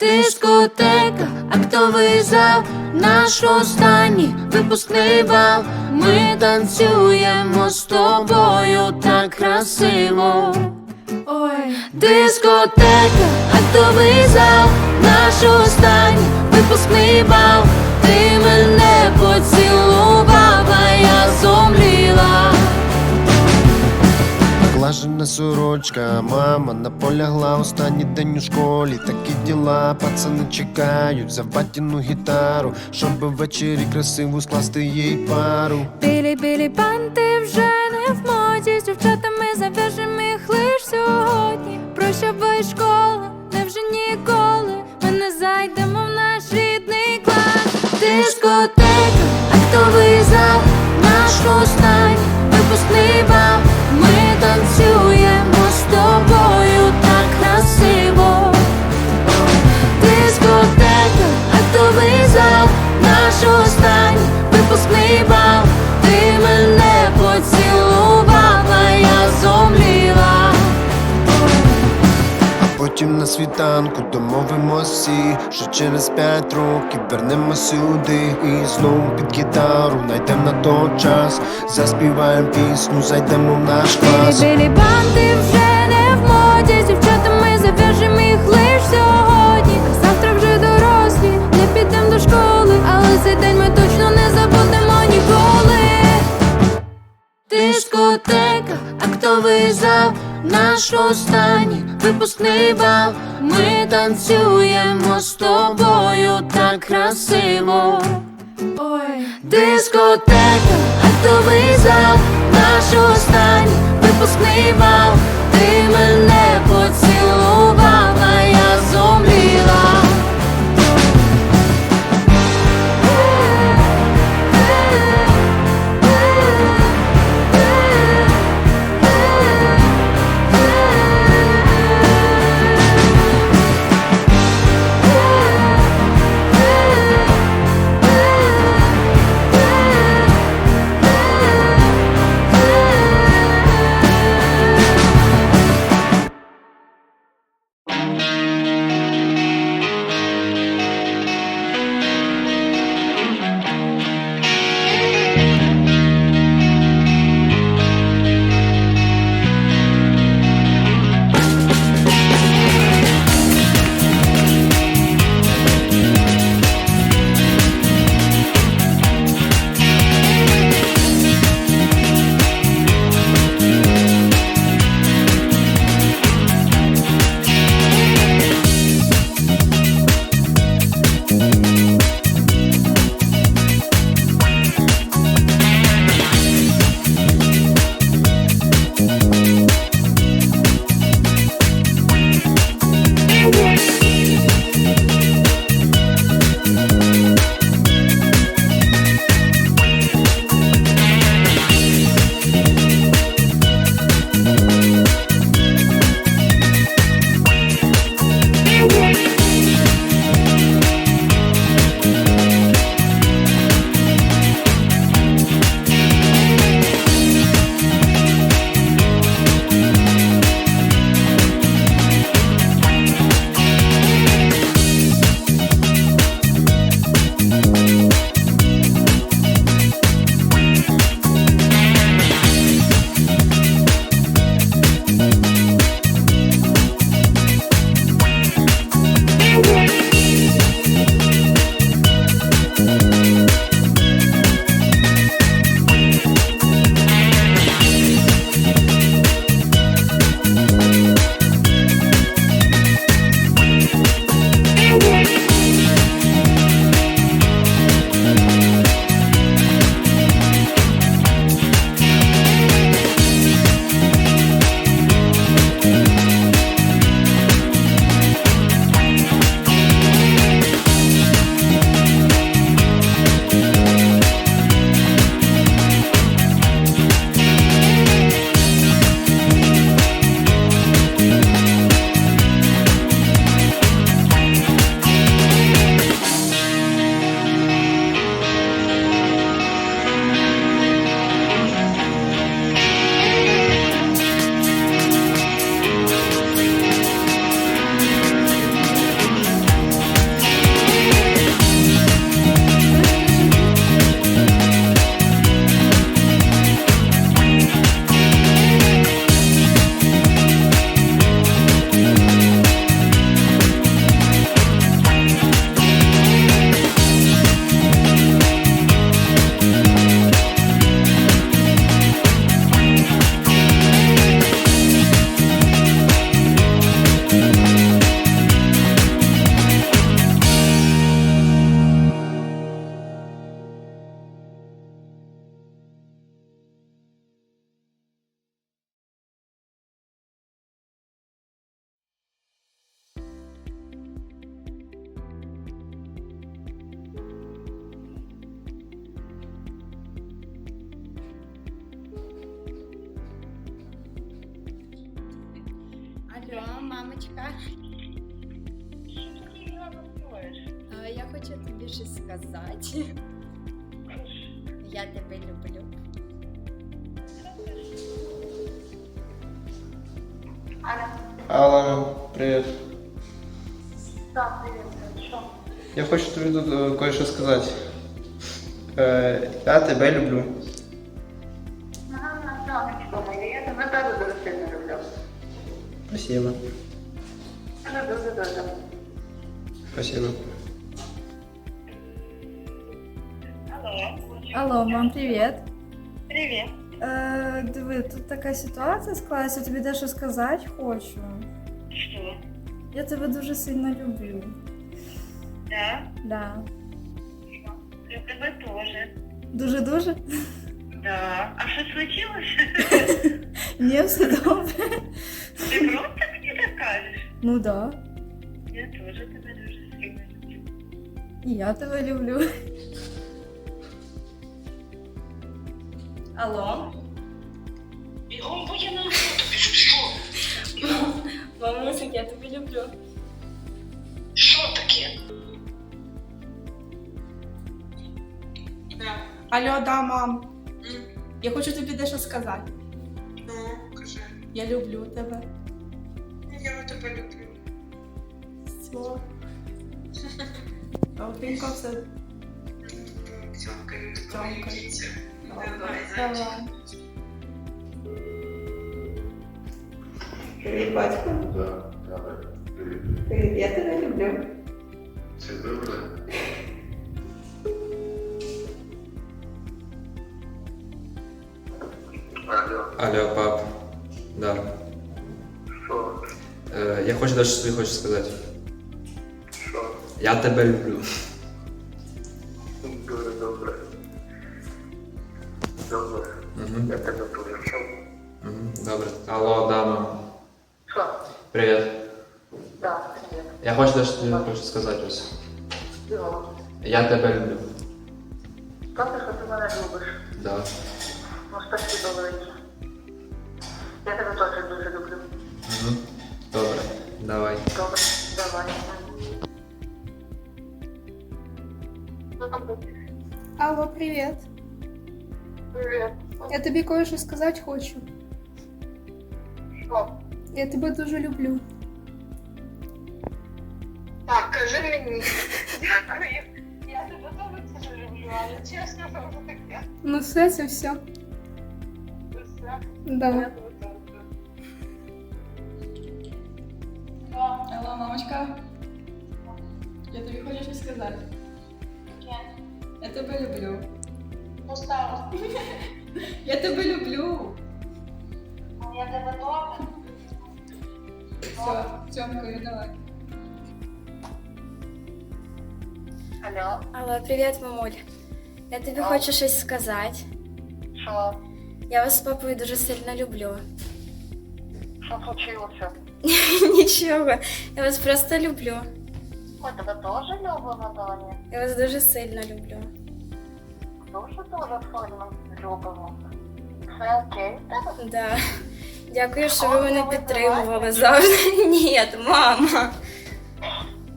Дискотека, актовий зал, наш останній випускний бал. Ми танцюємо з тобою так красиво. Ой, Дискотека, актовий зал, наш останній випускний бал. Ти мене поцілував, а я зомліла. Наглажена сорочка, мама наполягла останній день у школі. Такі діла, пацани чекають за батіну гітару, щоб ввечері красиво скласти їй пару. білі білі банти вже не в моді з дівчатами зав'яжем їх лиш сьогодні. Прощавай школа, невже ніколи ми не зайдемо в наш рідний клас. Дискотека, актовий зал, наш останній випускний А потім на світанку домовимось всі, що через п'ять років вернемо сюди і знову під гітару найдем на той час, заспіваємо пісню, зайдемо в наш клас. Білі банти вже не в моді з дівчатами зав'яжем їх лиш сьогодні. Завтра вже дорослі, не підемо до школи, але цей день ми точно не забудемо ніколи. Дискотека, актовий зал, наш останній випускний бал. Ми танцюємо з тобою так красиво. Ой, Дискотека, актовий зал, наш останній випускний бал. Ти мене хочу тобі щось сказати. Я тебе люблю. Алло, привіт. Да, привет. Що? Я хочу тобі тут е, кое-що сказати. Е, я тебе люблю. Ага, сонечко моє, я тебе теж дуже сильно люблю. Спасибо. Дуже, дуже, дуже. Спасибо. Алло. Алло, мам, привіт. Привіт. Е, диви, тут така ситуація склалася, я тобі дещо сказати хочу. Що? Я тебе дуже сильно люблю. Да? Да. Я тебе теж. Дуже-дуже? Да. А що случилось? Ні, все добре. Ти просто мені так кажеш? Ну да. Я теж тебе дуже сильно люблю. І я тебе люблю. Алло, Бігом на мамусик, я тебе люблю. Що таке? Алло, да, мам. Я хочу тобі дещо сказати. Ну, кажи, Я люблю тебе. я тебе люблю. Все. Добренько все. Цьомкаю, Цьомкаю. кіця. Давай, Давай. Привіт, батько. Привіт, я тебе люблю. Це добре. Алло, Алло, пап. Да. що? Е, я хочу дещо тобі хочу сказати. Що? Я тебе люблю. Добре. Угу. Я тебе дуже що? Угу. Добре. Алло, да, мам. Що? Привіт. Да, привіт. Я хочу дещо тобі хочу сказати ось. Що? Я тебе люблю. Правда, що ти мене любиш? Да. Ну, спасибо велике. Я тебе теж дуже люблю. Угу. Добре. Давай. Добре, давай. Алло, привіт. Привіт. Я тобі кое-що сказати хочу. Що? Я тебе дуже люблю. Так, кажи мені. Дякую. Я тебе теж дуже люблю, але чесно, що вже таке. Ну все, це все. Все. Да. Я тебе теж. Алло, мамочка. Я тобі хочу щось сказати. Я тебе люблю. Поставила. Я тебе люблю. Я тебе теж. Все, цьомкою, давай. Алло, Алло, привіт, мамуль. Я тобі хочу щось сказати. що? Я вас з папою дуже сильно люблю. Що случилося? Нічого, я вас просто люблю. Ой, тебе теж люблю на доні? Я вас дуже сильно люблю. Дуже дуже сильно любимо. Все окей? Да. Дякую, що ви мене підтримували завжди. Ні, мама.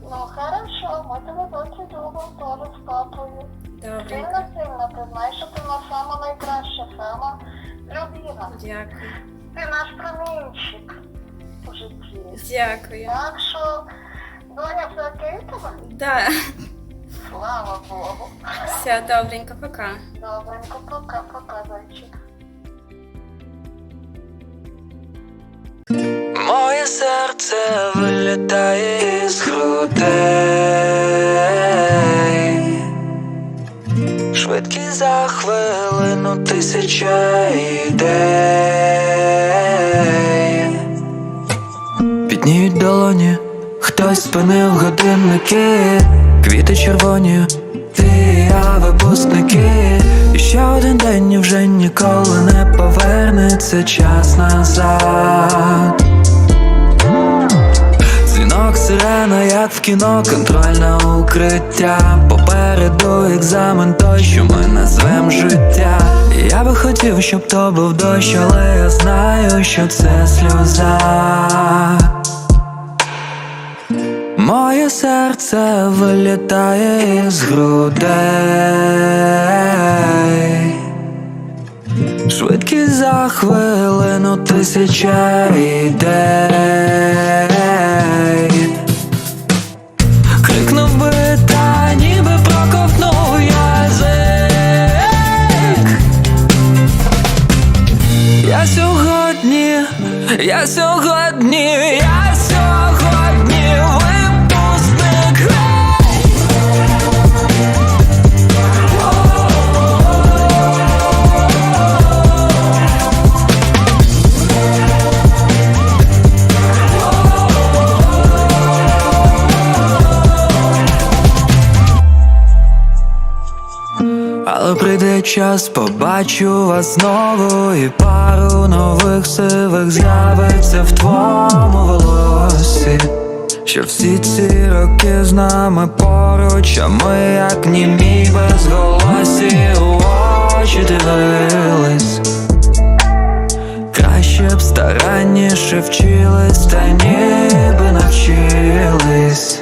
Ну хорошо, ми тебе дуже любимо теж з папою. Добре, Сильно сильно, ти знаєш, що ти наша сама найкраща, сама любима. дякую. Ти наш промінчик у житті. Дякую. Так що, доня, все окей тебе? Да. Слава Богу. Все, добренько, пока. Добренько, пока-пока, зайчик. Моє серце вилітає із грудей Швидкість за хвилину тисяча ідей Підніють долоні, хтось спинив годинники Квіти червоні, ти і я випускники. І ще один день і вже ніколи не повернеться час назад. Дзвінок сирена, як в кіно, контрольне укриття. Попереду екзамен той, що ми назвем життя. Я би хотів, щоб то був дощ, але я знаю, що це сльоза Серце вилітає з грудей, швидкість за хвилину тисяча ідей. Крикнув би та ніби проковтнув язик. Я сьогодні, я сьогодні час, побачу вас знову, і пару нових сивих з'явиться в твоєму волосі. Що всі ці роки з нами поруч, а ми як німі безголосі у очі дивились. Краще б старанніше вчились, та ніби навчились,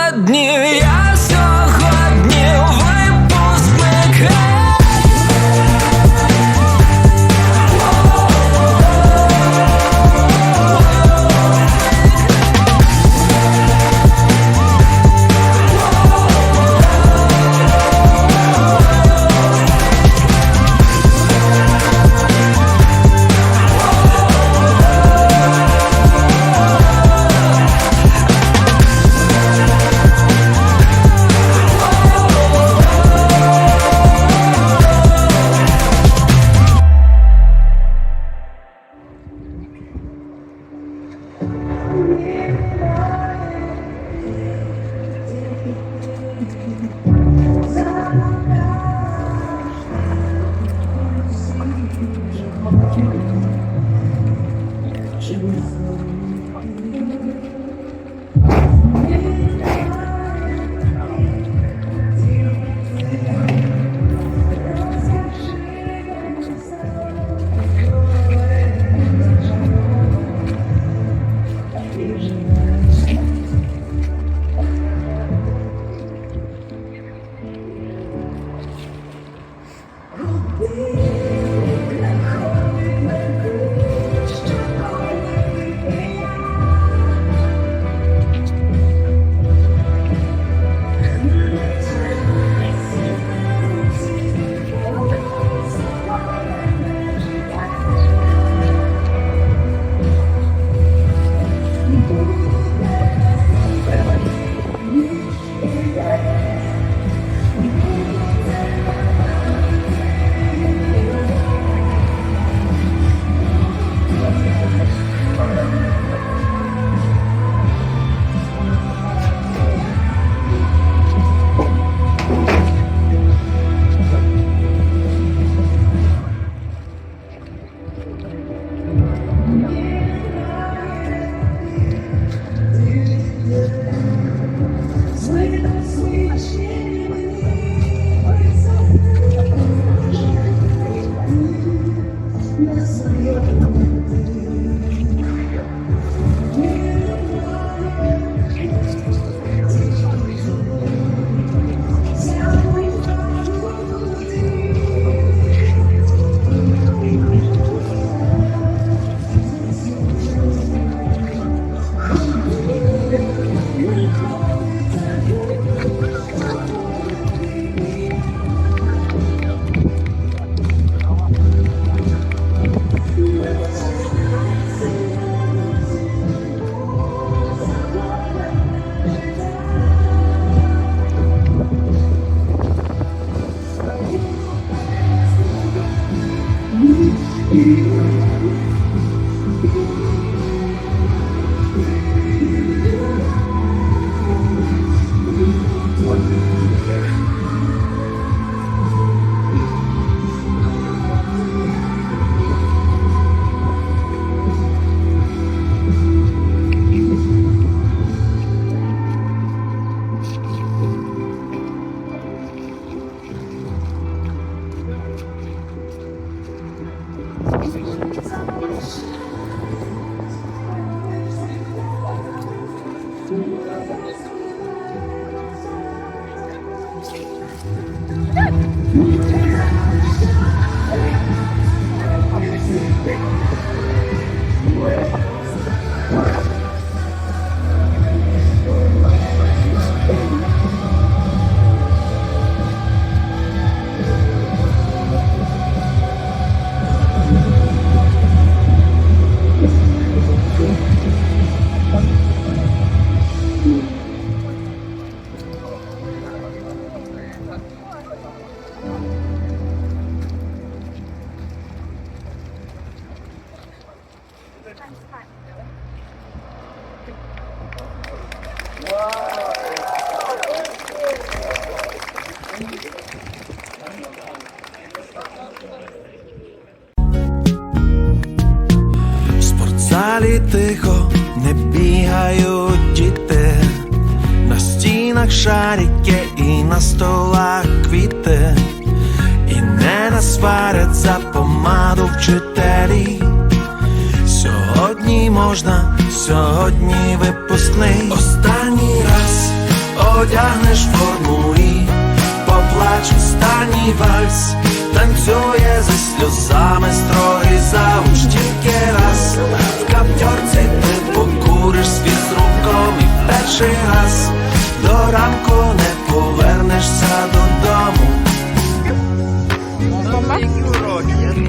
В спортзалі тихо не бігають діти, на стінах шарики і на столах квіти, і не насварять за помаду вчителі. Сьогодні можна, сьогодні випускний. Останній раз одягнеш форму і поплач останній вальс, танцює зі сльозами строгий завуч тільки раз. В каптьорці ти покуриш світ з румком і перший раз до ранку не повернешся додому.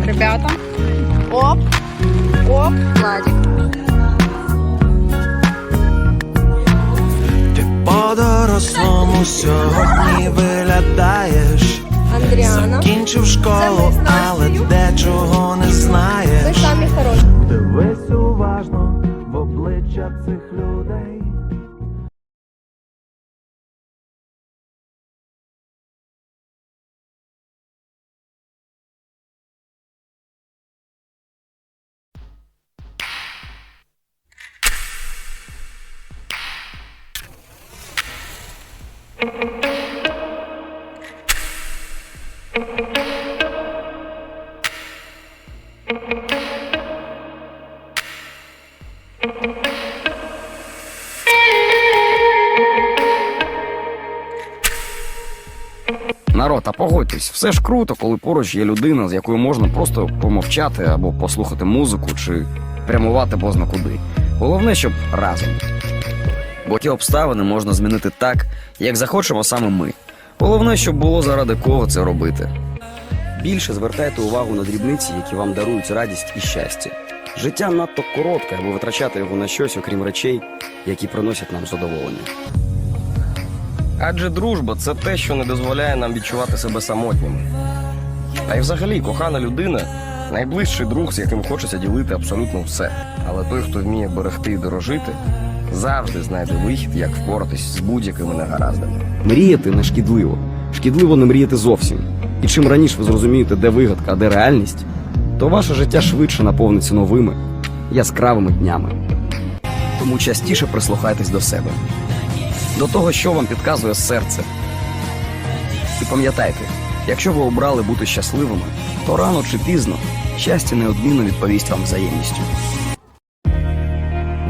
Ребята. Оп. Оп. Владик. По-дорослому сьогодні виглядаєш. Андріана. Закінчив школу, але дечого не знаєш. самі хороші. Дивись уважно в обличчя цих людей. Народ, а погодьтесь, все ж круто, коли поруч є людина, з якою можна просто помовчати або послухати музику чи прямувати бозна куди. Головне, щоб разом. Бо ті обставини можна змінити так, як захочемо саме ми. Головне, щоб було заради кого це робити. Більше звертайте увагу на дрібниці, які вам дарують радість і щастя. Життя надто коротке, аби витрачати його на щось, окрім речей, які приносять нам задоволення. Адже дружба це те, що не дозволяє нам відчувати себе самотніми. Та й взагалі кохана людина найближчий друг, з яким хочеться ділити абсолютно все. Але той, хто вміє берегти і дорожити, завжди знайде вихід, як впоратись з будь-якими негараздами. Мріяти не шкідливо. Шкідливо не мріяти зовсім. І чим раніше ви зрозумієте, де вигадка, а де реальність, то ваше життя швидше наповниться новими яскравими днями. Тому частіше прислухайтесь до себе, до того, що вам підказує серце. І пам'ятайте, якщо ви обрали бути щасливими, то рано чи пізно щастя неодмінно відповість вам взаємністю.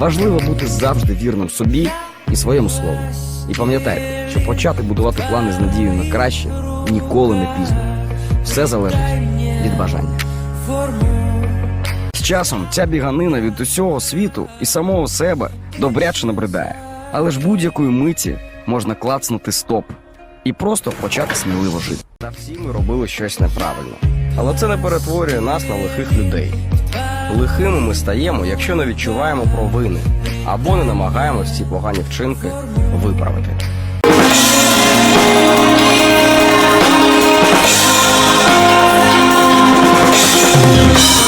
Важливо бути завжди вірним собі і своєму слову. І пам'ятайте, що почати будувати плани з надією на краще ніколи не пізно. Все залежить від бажання. З часом ця біганина від усього світу і самого себе добряче набридає. Але ж будь-якої миті можна клацнути стоп і просто почати сміливо жити. Та всі ми робили щось неправильно. Але це не перетворює нас на лихих людей. Лихими ми стаємо, якщо не відчуваємо провини або не намагаємось ці погані вчинки виправити. Ось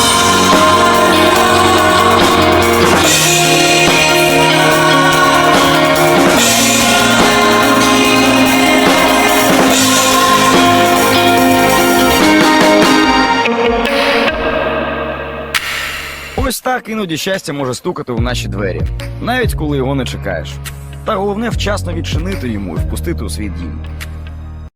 так іноді щастя може стукати у наші двері, навіть коли його не чекаєш. Та головне вчасно відчинити йому і впустити у свій дім.